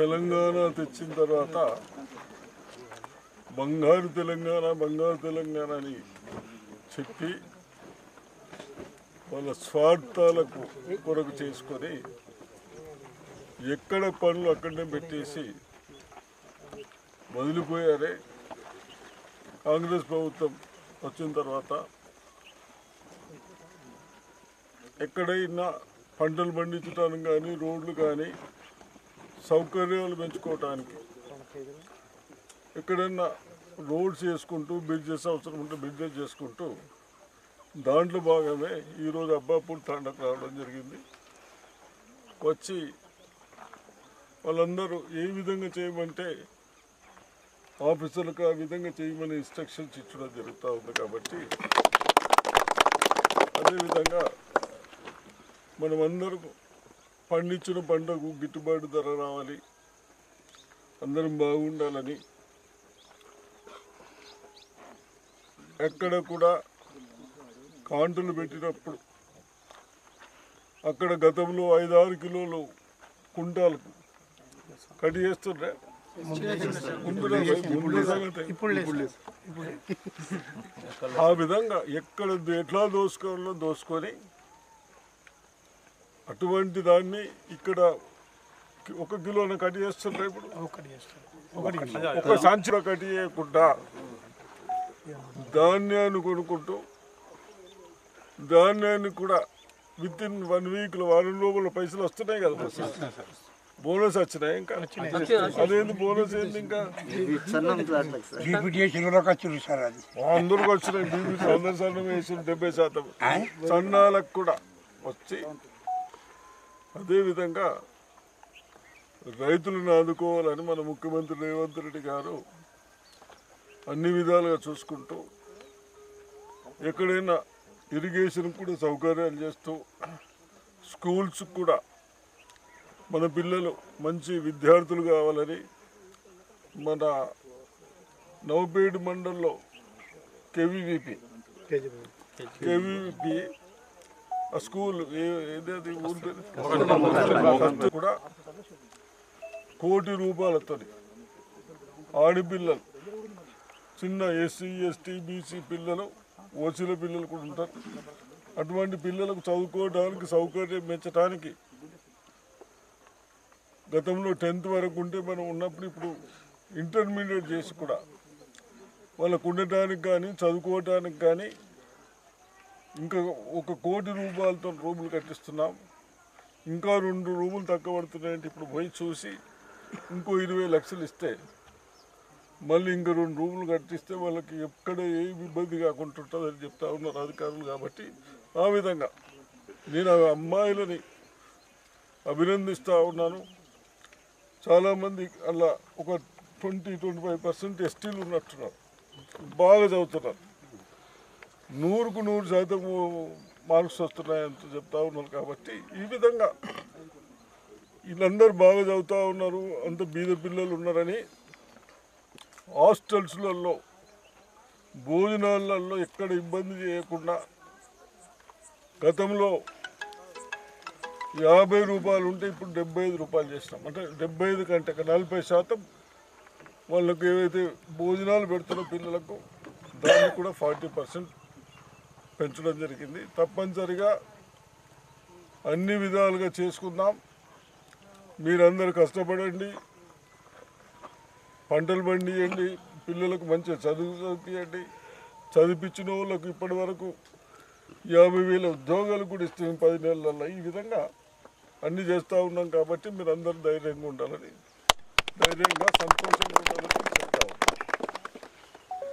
తెలంగాణ తెచ్చిన తర్వాత బంగారు తెలంగాణ బంగారు తెలంగాణ అని చెప్పి వాళ్ళ స్వార్థాలకు కొరకు చేసుకొని ఎక్కడ పనులు అక్కడనే పెట్టేసి వదిలిపోయారే. కాంగ్రెస్ ప్రభుత్వం వచ్చిన తర్వాత ఎక్కడైనా పంటలు పండించడానికి కానీ రోడ్లు కానీ సౌకర్యాలు పెంచుకోవటానికి. ఎక్కడైనా రోడ్స్ చేసుకుంటూ బ్రిడ్జెస్ అవసరం ఉంటే బ్రిడ్జెస్ చేసుకుంటూ దాంట్లో భాగమే ఈరోజు అబ్బాపూర్ తాండకు రావడం జరిగింది. వచ్చి వాళ్ళందరూ ఏ విధంగా చేయమంటే ఆఫీసర్లకు ఆ విధంగా చేయమని ఇన్స్ట్రక్షన్స్ ఇచ్చడం జరుగుతూ ఉంది కాబట్టి అదేవిధంగా మనమందరం పండించిన పంటకు గిట్టుబాటు ధర రావాలి. అందరం బాగుండాలని. ఎక్కడ కూడా కాంటలు పెట్టినప్పుడు అక్కడ గతంలో ఐదారు కిలోలు కుంటాలకు కట్ సంగతి. ఆ విధంగా ఎక్కడ ఎట్లా దోసుకోవాలో దోసుకొని అటువంటి దాన్ని ఇక్కడ ఒక కిలోన కట్ చేస్తుండ్రా ఇప్పుడు? ఒక సంచిలో కట్ చేయకుండా ధాన్యాన్ని కొనుక్కుంటూ ధాన్యాన్ని కూడా విత్ ఇన్ వన్ వీక్లో వారం లోపల పైసలు వస్తున్నాయి కదా. బోనస్ వచ్చినాయి ఇంకా. అదేంది బోనస్ ఏంది ఇంకా? అందరికి వచ్చినాయి అందరి సన్నం వేసి డెబ్బై శాతం. సన్నాలకు కూడా వచ్చి అదేవిధంగా రైతులను ఆదుకోవాలని మన ముఖ్యమంత్రి రేవంత్ రెడ్డి గారు అన్ని విధాలుగా చూసుకుంటూ ఎక్కడైనా ఇరిగేషన్ కూడా సౌకర్యాలు చేస్తూ స్కూల్స్ కూడా మన పిల్లలు మంచి విద్యార్థులు కావాలని మన నవపేట మండలంలో కేవీవీపీ కేవీవీపీ స్కూల్ ఏ- ఏదైతే ఊరి పేరు కూడా కోటి రూపాయలతో ఆడపిల్లలు చిన్న ఎస్సీ ఎస్టీ బీసీ పిల్లలు ఓసీల పిల్లలు కూడా ఉంటారు. అటువంటి పిల్లలకు చదువుకోవడానికి సౌకర్యం పెంచడానికి గతంలో టెన్త్ వరకు ఉంటే మనం ఉన్నప్పుడు ఇప్పుడు ఇంటర్మీడియట్ చేసి కూడా వాళ్ళకు ఉండటానికి కానీ చదువుకోవడానికి కానీ ఇంకా ఒక కోటి రూపాయలతో రూములు కట్టిస్తున్నాం. ఇంకా రెండు రూములు తక్కువ పడుతున్నాయంటే ఇప్పుడు పోయి చూసి ఇంకో ఇరవై లక్షలు ఇస్తే మళ్ళీ ఇంకా రెండు రూములు కట్టిస్తే వాళ్ళకి ఎక్కడ ఏ ఇబ్బంది కాకుండా ఉంటుందని చెప్తా ఉన్నారు అధికారులు కాబట్టి ఆ విధంగా నేను ఆ అమ్మాయిలని అభినందిస్తూ ఉన్నాను. చాలామంది అలా ఒక ట్వంటీ ట్వంటీ ఫైవ్ పర్సెంట్ ఎస్టీలు ఉన్నట్టున్నారు. బాగా చదువుతున్నారు. నూరుకు నూరు శాతం మార్క్స్ వస్తున్నాయంత చెప్తా ఉన్నారు కాబట్టి ఈ విధంగా వీళ్ళందరూ బాగా చదువుతూ ఉన్నారు అంత బీద పిల్లలు ఉన్నారని హాస్టల్స్లలో భోజనాలలో ఎక్కడ ఇబ్బంది చేయకుండా గతంలో యాభై రూపాయలు ఉంటే ఇప్పుడు డెబ్బై ఐదు రూపాయలు చేసినాం. అంటే డెబ్బై ఐదు కంటే నలభై శాతం వాళ్ళకు ఏవైతే భోజనాలు పెడుతున్న పిల్లలకు దాన్ని కూడా ఫార్టీ పర్సెంట్ పెంచడం జరిగింది. తప్పనిసరిగా అన్ని విధాలుగా చేసుకుందాం. మీరందరూ కష్టపడండి. పంటలు పండియండి. పిల్లలకు మంచిగా చదువు చదివించండి చదివించిన వాళ్ళకు ఇప్పటి వరకు యాభై వేల ఉద్యోగాలు కూడా ఇస్తున్నాం పది నెలలలో ఈ విధంగా అన్ని చేస్తూ ఉన్నాం కాబట్టి మీరు అందరూ ధైర్యంగా ఉండాలని ధైర్యంగా సంతోషంగా